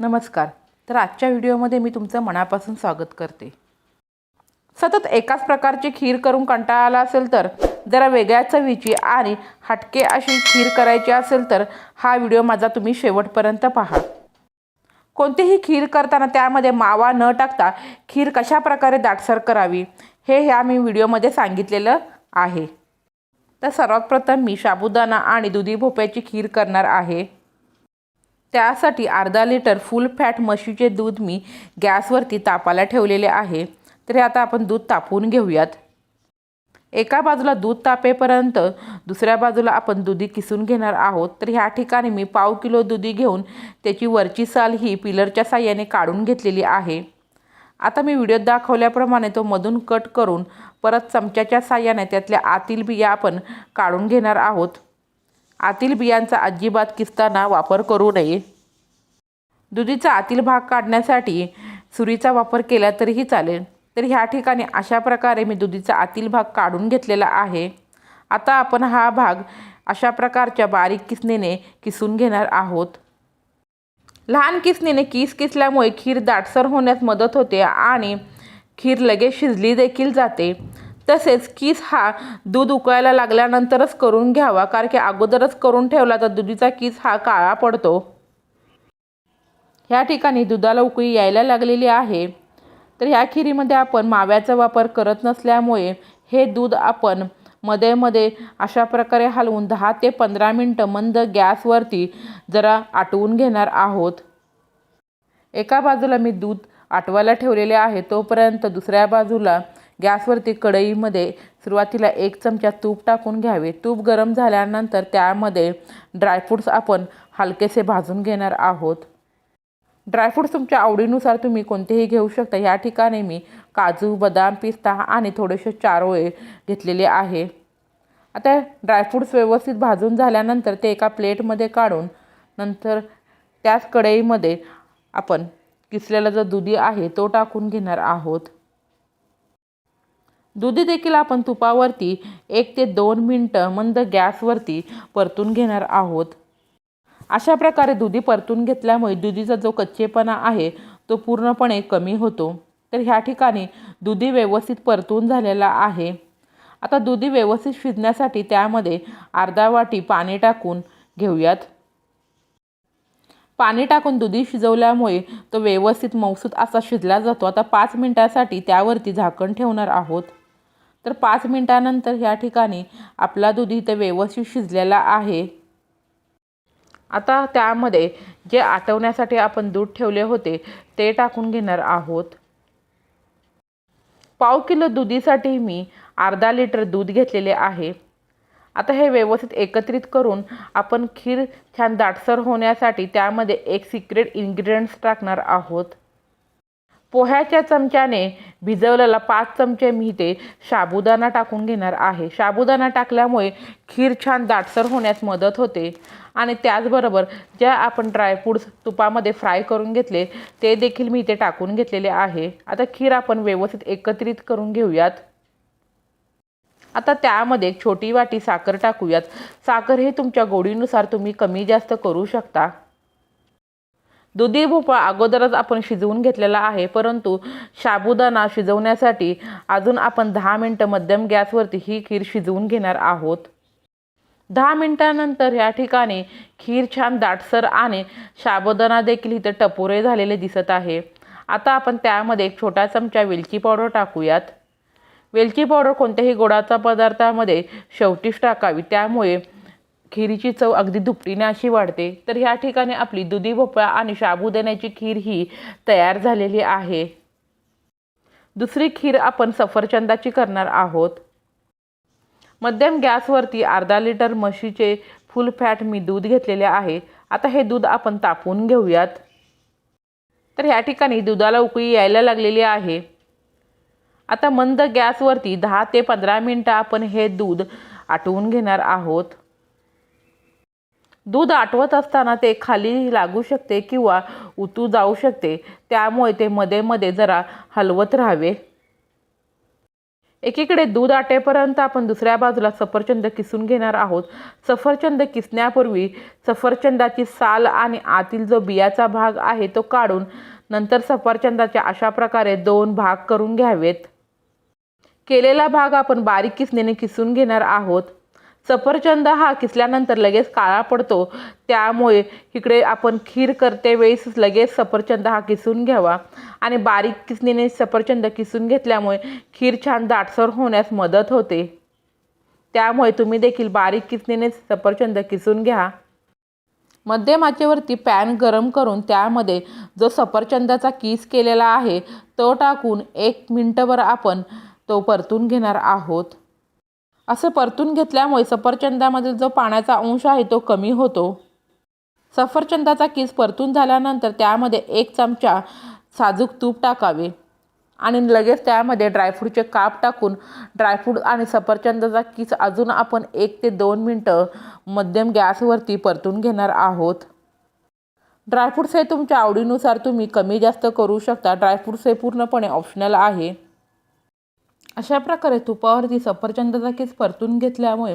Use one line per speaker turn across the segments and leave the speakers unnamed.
नमस्कार. तर आजच्या व्हिडिओमध्ये मी तुमचं मनापासून स्वागत करते. सतत एकाच प्रकारची खीर करून कंटाळा आला असेल तर जरा वेगळ्या चवीची आणि हटके अशी खीर करायची असेल तर हा व्हिडिओ माझा तुम्ही शेवटपर्यंत पहा. कोणतीही खीर करताना त्यामध्ये मावा न टाकता खीर कशा प्रकारे दाटसर करावी हे ह्या मी व्हिडिओमध्ये सांगितलेलं आहे. तर सर्वात प्रथम मी साबुदाणा आणि दुधी भोपळ्याची खीर करणार आहे. त्यासाठी अर्धा लिटर फुल फॅट म्हशीचे दूध मी गॅसवरती तापायला ठेवलेले आहे. तरी आता आपण दूध तापवून घेऊयात. एका बाजूला दूध तापेपर्यंत दुसऱ्या बाजूला आपण दुधी किसून घेणार आहोत. तर ह्या ठिकाणी मी पाव किलो दुधी घेऊन त्याची वरची साल ही पिलरच्या साह्याने काढून घेतलेली आहे. आता मी व्हिडिओत दाखवल्याप्रमाणे तो मधून कट करून परत चमच्याच्या साह्याने त्यातल्या आतील बिया आपण काढून घेणार आहोत. आतील बियांचा अजिबात किसताना वापर करू नये. दुधीचा आतील भाग काढण्यासाठी सुरीचा वापर केला तरीही चालेल. तर ह्या ठिकाणी अशा प्रकारे मी दुधीचा आतील भाग काढून घेतलेला आहे. आता आपण हा भाग अशा प्रकारच्या बारीक किसणीने किसून घेणार आहोत. लहान किसणीने किस किसल्यामुळे खीर दाटसर होण्यास मदत होते आणि खीर लगेच शिजली देखील जाते. तसेच किस हा दूध उकळायला लागल्यानंतरच करून घ्यावा कारण की अगोदरच करून ठेवला तर दुधीचा किस हा काळा पडतो. ह्या ठिकाणी दुधाला उकळी यायला लागलेली आहे. तर ह्या खिरीमध्ये आपण माव्याचा वापर करत नसल्यामुळे हे दूध आपण मध्ये मध्ये अशा प्रकारे हलवून दहा ते पंधरा मिनटं मंद गॅसवरती जरा आटवून घेणार आहोत. एका बाजूला मी दूध आटवायला ठेवलेले आहे तोपर्यंत दुसऱ्या बाजूला गॅसवरती कढईमध्ये सुरुवातीला एक चमचा तूप टाकून घ्यावे. तूप गरम झाल्यानंतर त्यामध्ये ड्रायफ्रूट्स आपण हलकेसे भाजून घेणार आहोत. ड्रायफ्रूट्स तुमच्या आवडीनुसार तुम्ही कोणतेही घेऊ शकता. या ठिकाणी मी काजू बदाम पिस्ता आणि थोडेसे चारोळे घेतलेले आहे. आता ड्रायफ्रूट्स व्यवस्थित भाजून झाल्यानंतर ते एका प्लेटमध्ये काढून नंतर त्याच कढईमध्ये आपण किसलेला जो दुधी आहे तो टाकून घेणार आहोत. दुधी देखील आपण तुपावरती एक ते दोन मिनटं मंद गॅसवरती परतून घेणार आहोत. अशा प्रकारे दुधी परतून घेतल्यामुळे दुधीचा जो कच्चेपणा आहे तो पूर्णपणे कमी होतो. तर ह्या ठिकाणी दुधी व्यवस्थित परतून झालेला आहे. आता दुधी व्यवस्थित शिजण्यासाठी त्यामध्ये अर्धा वाटी पाणी टाकून घेऊयात. पाणी टाकून दुधी शिजवल्यामुळे तो व्यवस्थित मौसूद असा शिजला जातो. आता पाच मिनटासाठी त्यावरती झाकण ठेवणार आहोत. तर पाच मिनटानंतर ह्या ठिकाणी आपला दूध इथे व्यवस्थित शिजलेला आहे. आता त्यामध्ये जे आटवण्यासाठी आपण दूध ठेवले होते ते टाकून घेणार आहोत. पाव किलो दुधीसाठी मी अर्धा लिटर दूध घेतलेले आहे. आता हे व्यवस्थित एकत्रित करून आपण खीर छान दाटसर होण्यासाठी त्यामध्ये एक सिक्रेट इन्ग्रेडियंट्स टाकणार आहोत. पोह्याच्या चमच्याने भिजवलेला पाच चमचे मी ते साबुदाणा टाकून घेणार आहे. साबुदाणा टाकल्यामुळे खीर छान दाटसर होण्यास मदत होते. आणि त्याचबरोबर ज्या आपण ड्रायफ्रूट्स तुपामध्ये फ्राय करून घेतले ते देखील मी इथे टाकून घेतलेले आहे. आता खीर आपण व्यवस्थित एकत्रित करून घेऊयात. आता त्यामध्ये एक छोटी वाटी साखर टाकूयात. साखर हे तुमच्या गोडीनुसार तुम्ही कमी जास्त करू शकता. दुधी भोपळा अगोदरच आपण शिजवून घेतलेला आहे परंतु साबुदाणा शिजवण्यासाठी अजून आपण दहा मिनटं मध्यम गॅसवरती ही खीर शिजवून घेणार आहोत. दहा मिनटानंतर या ठिकाणी खीर छान दाटसर आणि साबुदाणा देखील इथे टपोरे झालेले दिसत आहे. आता आपण त्यामध्ये एक छोटा चमचा वेलची पावडर टाकूयात. वेलची पावडर कोणत्याही गोडाचा पदार्थामध्ये शेवटीच टाकावी त्यामुळे खिरीची चव अगदी दुपटीने अशी वाढते तर ह्या ठिकाणी आपली दुधी भोपळा आणि साबुदाण्याची खीर ही तयार झालेली आहे. दुसरी खीर आपण सफरचंदाची करणार आहोत. मध्यम गॅसवरती अर्धा लिटर म्हशीचे फुल फॅट मी दूध घेतलेले आहे. आता हे दूध आपण तापवून घेऊयात. तर ह्या ठिकाणी दुधाला उकळी यायला लागलेली आहे. आता मंद गॅसवरती दहा ते पंधरा मिनटं आपण हे दूध आटवून घेणार आहोत. दूध आटवत असताना ते खाली लागू शकते किंवा उतू जाऊ शकते. त्यामुळे ते मध्ये मध्ये जरा हलवत राहावे. एकीकडे दूध आटेपर्यंत आपण दुसऱ्या बाजूला सफरचंद किसून घेणार आहोत. सफरचंद किसण्यापूर्वी सफरचंदाची साल आणि आतील जो बियाचा भाग आहे तो काढून नंतर सफरचंदाचे अशा प्रकारे दोन भाग करून घ्यावेत. केलेला भाग आपण बारीक किसणीने किसून घेणार आहोत. सफरचंद हा किसल्यानंतर लगेच काळा पडतो. त्यामुळे इकडे आपण खीर करते वेळेस लगेच सफरचंद हा किसून घ्यावा. आणि बारीक किसणीने सफरचंद किसून घेतल्यामुळे खीर छान दाटसर होण्यास मदत होते. त्यामुळे तुम्ही देखील बारीक किसणीने सफरचंद किसून घ्या. मध्यम आचेवरती पॅन गरम करून त्यामध्ये जो सफरचंदाचा किस केलेला आहे तो टाकून एक मिनटभर आपण तो परतून घेणार आहोत. असं परतून घेतल्यामुळे सफरचंदामधील जो पाण्याचा अंश आहे तो कमी होतो. सफरचंदाचा किस परतून झाल्यानंतर त्यामध्ये एक चमचा साजूक तूप टाकावे आणि लगेच त्यामध्ये ड्रायफ्रूटचे काप टाकून ड्रायफ्रूट आणि सफरचंदाचा किस अजून आपण एक ते दोन मिनटं मध्यम गॅसवरती परतून घेणार आहोत. ड्रायफ्रूट्स हे तुमच्या आवडीनुसार तुम्ही कमी जास्त करू शकता. ड्रायफ्रूट्स हे पूर्णपणे ऑप्शनल आहे. अशा प्रकारे तुपावरती सफरचंदाचा किस परतून घेतल्यामुळे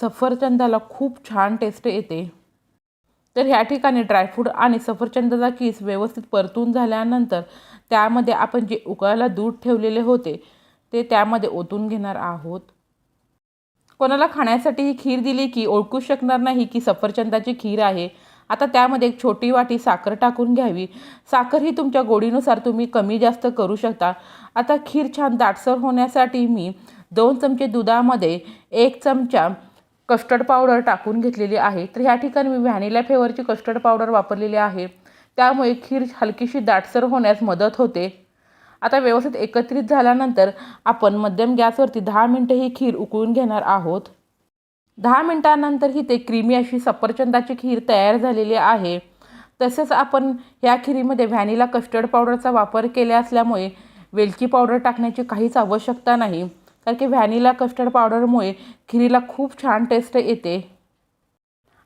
सफरचंदाला खूप छान टेस्ट येते. तर ह्या ठिकाणी ड्रायफ्रूट आणि सफरचंदाचा किस व्यवस्थित परतून झाल्यानंतर त्यामध्ये आपण जे उकळायला दूध ठेवलेले होते ते त्यामध्ये ओतून घेणार आहोत. कोणाला खाण्यासाठी ही खीर दिली की ओळखू शकणार नाही की सफरचंदाची खीर आहे आता त्यामध्ये एक छोटी वाटी साखर टाकून घ्यावी. साखर ही तुमच्या गोडीनुसार तुम्ही कमी जास्त करू शकता. आता खीर छान दाटसर होण्यासाठी मी दोन चमचे दुधामध्ये एक चमचा कस्टर्ड पावडर टाकून घेतलेली आहे. तर ह्या ठिकाणी मी व्हॅनिला फ्लेवरची कस्टर्ड पावडर वापरलेली आहे. त्यामुळे खीर हलकीशी दाटसर होण्यास मदत होते. आता व्यवस्थित एकत्रित झाल्यानंतर आपण मध्यम गॅसवरती दहा मिनटं ही खीर उकळून घेणार आहोत. दहा मिनटानंतरही ते क्रीमी अशी सफरचंदाची खीर तयार झालेली आहे. तसेच आपण ह्या खिरीमध्ये व्हॅनिला कस्टर्ड पावडरचा वापर केला असल्यामुळे वेलची पावडर टाकण्याची काहीच आवश्यकता नाही. कारण की व्हॅनिला कस्टर्ड पावडरमुळे खिरीला खूप छान टेस्ट येते.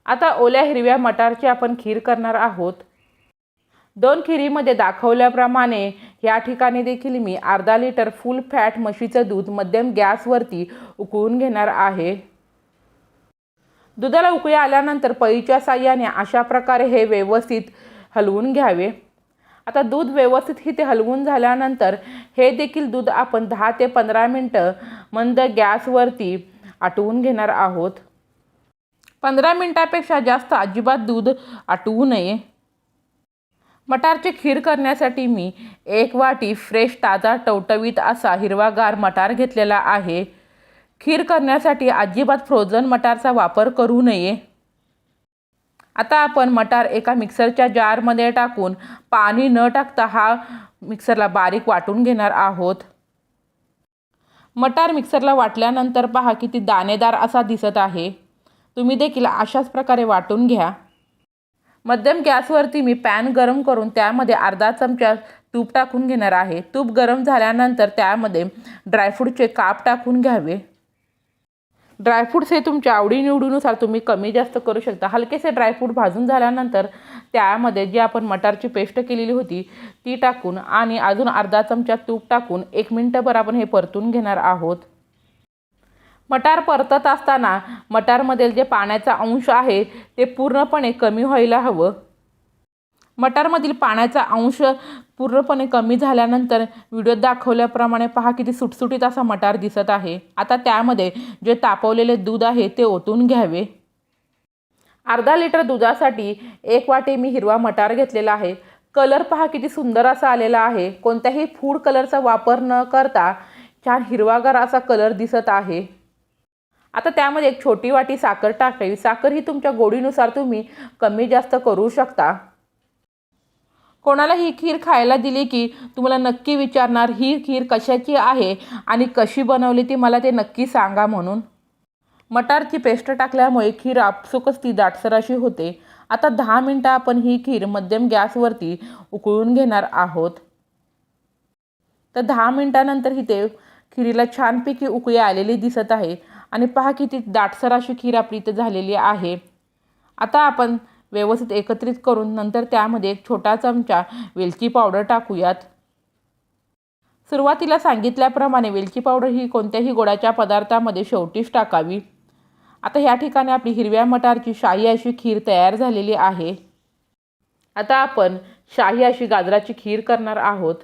आता ओल्या हिरव्या मटारची आपण खीर करणार आहोत. दोन खिरीमध्ये दाखवल्याप्रमाणे या ठिकाणी देखील मी अर्धा लिटर फुल फॅट म्हशीचं दूध मध्यम गॅसवरती उकळून घेणार आहे. दुधाला उकळी आल्यानंतर पळीच्या साह्याने अशा प्रकारे हे व्यवस्थित हलवून घ्यावे. आता दूध व्यवस्थित ही ते हलवून झाल्यानंतर हे देखील दूध आपण दहा ते पंधरा मिनटं मंद गॅसवरती आटवून घेणार आहोत. पंधरा मिनटापेक्षा जास्त अजिबात दूध आटवू नये. मटारची खीर करण्यासाठी मी एक वाटी फ्रेश ताजा टवटवीत असा हिरवागार मटार घेतलेला आहे. खीर करण्यासाठी अजिबात फ्रोझन मटारचा वापर करू नये. आता आपण मटार एका मिक्सरच्या जारमध्ये टाकून पाणी न टाकता हा मिक्सरला बारीक वाटून घेणार आहोत. मटार मिक्सरला वाटल्यानंतर पहा किती दाणेदार असा दिसत आहे. तुम्ही देखील अशाच प्रकारे वाटून घ्या. मध्यम गॅसवरती मी पॅन गरम करून त्यामध्ये अर्धा चमचा तूप टाकून घेणार आहे. तूप गरम झाल्यानंतर त्यामध्ये ड्रायफ्रूटचे काप टाकून घ्यावे. ड्रायफ्रूट्स हे तुमच्या आवडीनिवडीनुसार तुम्ही कमी जास्त करू शकता. हलकेसे ड्रायफ्रूट भाजून झाल्यानंतर त्यामध्ये जी आपण मटारची पेस्ट केलेली होती ती टाकून आणि अजून अर्धा चमचा तूप टाकून एक मिनटभर आपण हे परतून घेणार आहोत. मटार परतत असताना मटारमधील जे पाण्याचा अंश आहे ते पूर्णपणे कमी व्हायला हवं. मटारमधील पाण्याचा अंश पूर्णपणे कमी झाल्यानंतर व्हिडिओत दाखवल्याप्रमाणे पहा किती सुटसुटीत असा मटार दिसत आहे. आता त्यामध्ये जे तापवलेले दूध आहे ते ओतून घ्यावे. अर्धा लिटर दुधासाठी एक वाटी मी हिरवा मटार घेतलेला आहे. कलर पहा किती सुंदर असा आलेला आहे. कोणत्याही फूड कलरचा वापर न करता छान हिरवागार असा कलर दिसत आहे. आता त्यामध्ये एक छोटी वाटी साखर टाकावी. साखर ही तुमच्या गोडीनुसार तुम्ही कमी जास्त करू शकता. कोणाला ही खीर खायला दिली की तुम्हाला नक्की विचारणार ही खीर कशाची आहे आणि कशी बनवली ती मला ते नक्की सांगा म्हणून. मटारची पेस्ट टाकल्यामुळे खीर आपसुकच ती दाटसर अशी होते. आता दहा मिनटं आपण ही खीर मध्यम गॅसवरती उकळून घेणार आहोत. तर दहा मिनटानंतर ही ते खिरीला छानपैकी उकळी आलेली दिसत आहे. आणि पहा किती दाटसर अशी खीर आपली इथं झालेली आहे. आता आपण व्यवस्थित एकत्रित करून नंतर त्यामध्ये एक छोटा चमचा वेलची पावडर टाकूयात. सुरुवातीला सांगितल्याप्रमाणे वेलची पावडर ही कोणत्याही गोडाच्या पदार्थामध्ये शेवटीच टाकावी. आता ह्या ठिकाणी आपली हिरव्या मटारची शाही अशी खीर तयार झालेली आहे. आता आपण शाही अशी गाजराची खीर करणार आहोत.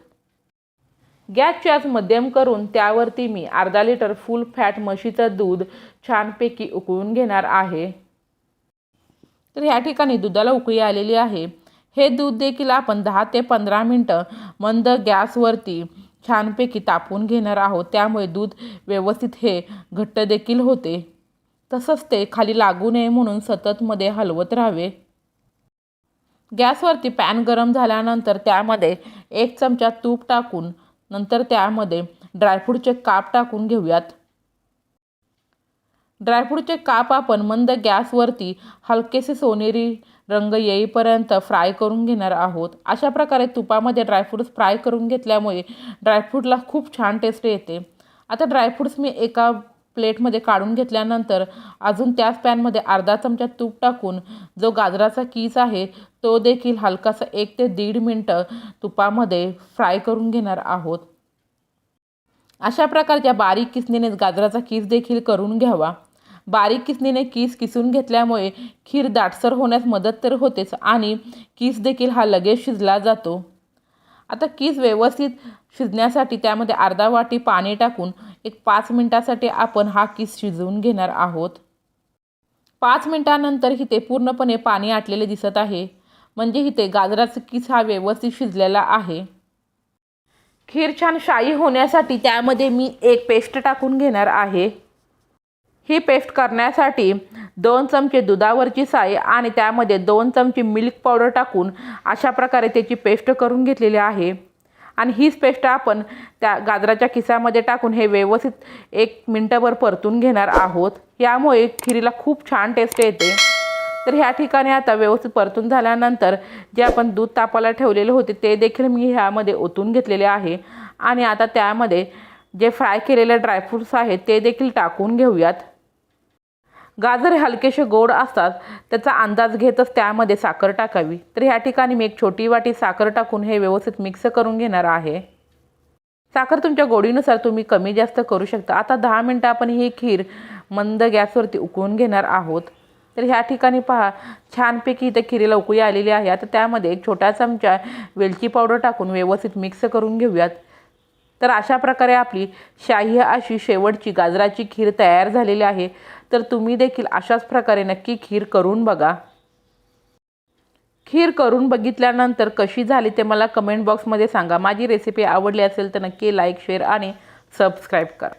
गॅसची आज मध्यम करून त्यावरती मी अर्धा लिटर फुल फॅट म्हशीचं दूध छानपैकी उकळून घेणार आहे. तर ह्या ठिकाणी दुधाला उकळी आलेली आहे. हे दूध देखील आपण दहा ते पंधरा मिनटं मंद गॅसवरती छानपैकी तापवून घेणार आहोत. त्यामुळे दूध व्यवस्थित हे घट्ट देखील होते. तसंच ते खाली लागू नये म्हणून सततमध्ये हलवत राहावे. गॅसवरती पॅन गरम झाल्यानंतर त्यामध्ये एक चमचा तूप टाकून नंतर त्यामध्ये ड्रायफ्रूटचे काप टाकून घेऊयात. ड्रायफ्रूटचे काप आपण मंद गॅसवरती हलकेसे सोनेरी रंग येईपर्यंत फ्राय करून घेणार आहोत. अशा प्रकारे तुपामध्ये ड्रायफ्रूट्स फ्राय करून घेतल्यामुळे ड्रायफ्रूटला खूप छान टेस्ट येते. आता ड्रायफ्रूट्स मी एका प्लेटमध्ये काढून घेतल्यानंतर अजून त्याच पॅनमध्ये अर्धा चमचा तूप टाकून जो गाजराचा कीस आहे तो देखील हलकासा एक ते दीड मिनटं तुपामध्ये फ्राय करून घेणार आहोत. अशा प्रकारच्या बारीक किसनेनेच गाजराचा कीस देखील करून घ्यावा. बारीक किसणीने कीस किसून घेतल्यामुळे खीर दाटसर होण्यास मदत तर होतेच आणि कीस देखील हा लगेच शिजला जातो. आता कीस व्यवस्थित शिजण्यासाठी त्यामध्ये अर्धा वाटी पाणी टाकून एक पाच मिनटासाठी आपण हा कीस शिजवून घेणार आहोत. पाच मिनटानंतर इथे पूर्णपणे पाणी आटलेले दिसत आहे. म्हणजे इथे गाजराचा किस हा व्यवस्थित शिजलेला आहे. खीर छान शाई होण्यासाठी त्यामध्ये मी एक पेस्ट टाकून घेणार आहे. ही पेस्ट करण्यासाठी दोन चमचे दुधावरची साय आणि त्यामध्ये दोन चमचे मिल्क पावडर टाकून अशा प्रकारे त्याची पेस्ट करून घेतलेली आहे. आणि हीच पेस्ट आपण त्या गाजराच्या खिसामध्ये टाकून हे व्यवस्थित एक मिनटंभर परतून घेणार आहोत. यामुळे खिरीला खूप छान टेस्ट येते. तर ह्या ठिकाणी आता व्यवस्थित परतून झाल्यानंतर जे आपण दूध तापायला ठेवलेले होते ते देखील मी ह्यामध्ये ओतून घेतलेले आहे. आणि आता त्यामध्ये जे फ्राय केलेले ड्रायफ्रूट्स आहेत ते देखील टाकून घेऊयात. गाजर हे हलकेसे गोड असतात त्याचा अंदाज घेतच त्यामध्ये साखर टाकावी. तर ह्या ठिकाणी मी एक छोटी वाटी साखर टाकून हे व्यवस्थित मिक्स करून घेणार आहे. साखर तुमच्या गोडीनुसार तुम्ही कमी जास्त करू शकता. आता दहा मिनटं आपण ही खीर मंद गॅसवरती उकळून घेणार आहोत. तर ह्या ठिकाणी पहा छानपैकी इथे खिरीला उकळी आलेली आहे. आता त्यामध्ये एक छोटा चमचा वेलची पावडर टाकून व्यवस्थित मिक्स करून घेऊयात. तर अशा प्रकारे आपली शाही अशी शेवटची गाजराची खीर तयार झालेली आहे. तर तुम्ही देखील अशाच प्रकारे नक्की खीर करून बघा. खीर करून बघितल्यानंतर कशी झाली ते मला कमेंट बॉक्समध्ये सांगा. माझी रेसिपी आवडली असेल तर नक्की लाईक शेअर आणि सबस्क्राईब करा.